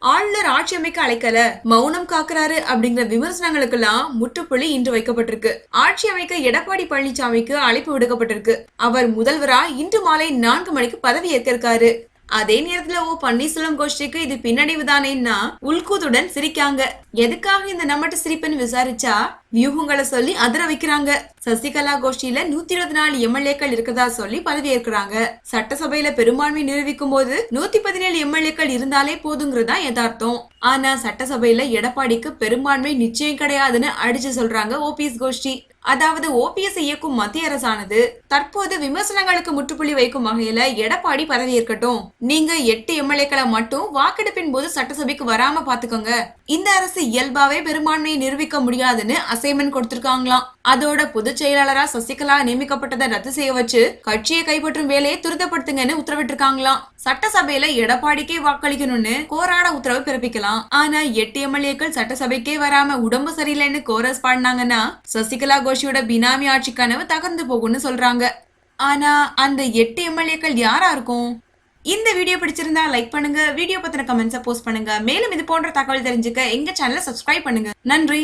ஆளுநர் ஆட்சி அமைக்க அழைக்கல. மௌனம் காக்குறாரு அப்படிங்கிற விமர்சனங்களுக்கெல்லாம் முற்றுப்புள்ளி இன்று வைக்கப்பட்டிருக்கு. ஆட்சி அமைக்க எடப்பாடி பழனிசாமிக்கு அழைப்பு விடுக்கப்பட்டிருக்கு. அவர் முதல்வரா இன்று மாலை நான்கு மணிக்கு பதவி ஏற்க இருக்காரு. அதே நேரத்துல ஓ பன்னீர்செல்வம் கோஷ்டிக்கு இது பின்னடைவு தானேன்னா உள்கூத்துடன் சிரிக்காங்க. எதுக்காக இந்த நம்மட்ட சிரிப்புன்னு விசாரிச்சா வியூகங்களை சொல்லி அதிர வைக்கிறாங்க. சசிகலா கோஷ்டியில நூத்தி இருபத்தி நாலு எம்எல்ஏக்கள் இருக்கதா சொல்லி பதவியேற்கிறாங்க. சட்டசபையில பெரும்பான்மை நிரூபிக்கும் போது நூத்தி பதினேழு எம்எல்ஏக்கள் இருந்தாலே போதுங்கிறதா யதார்த்தம். ஆனா சட்டசபையில எடப்பாடிக்கு பெரும்பான்மை நிச்சயம் கிடையாதுன்னு அடிச்சு சொல்றாங்க ஓபிஎஸ் கோஷ்டி. அதாவது ஓபிஎஸ் இயக்கும் மத்திய அரசானது தற்போது விமர்சனங்களுக்கு முற்றுப்புள்ளி வைக்கும் வகையில எடப்பாடி பதவி இருக்கட்டும் நீங்க எட்டு எம்எல்ஏக்களை மட்டும் வாக்கெடுப்பின் போது சட்டசபைக்கு வராம பாத்துக்கோங்க. இந்த அரசு இயல்பாவே பெரும்பான்மையை நிரூபிக்க முடியாதுன்னு அசைன்மெண்ட் கொடுத்திருக்காங்களாம். அதோட பொதுச் செயலாளரா சசிகலா நியமிக்கப்பட்டதை ரத்து செய்ய வச்சு கட்சியை கைப்பற்றும் வேலையை துரிதப்படுத்துங்கன்னு உத்தரவிட்டிருக்காங்களாம் சட்டசபையில எடப்பாடிக்கே வாக்களிக்கணும்னு கோராட உத்தரவு பிறப்பிக்கலாம். ஆனா எட்டு எம்எல்ஏக்கள் சட்டசபைக்கே வராம உடம்பு சரியில்லைன்னு கோரஸ் பாடினாங்கன்னா சசிகலா கோஷியோட பினாமி ஆட்சி கனவு தகர்ந்து போகும்னு சொல்றாங்க. ஆனா அந்த எட்டு எம்எல்ஏக்கள் யாரா இருக்கும்? இந்த வீடியோ பிடிச்சிருந்தா லைக் பண்ணுங்க வீடியோ பத்தின கமெண்ட்ஸை போஸ்ட் பண்ணுங்க. மேலும் இது போன்ற தகவல் தெரிஞ்சுக்க எங்க சேனலை சப்ஸ்கிரைப் பண்ணுங்க. நன்றி!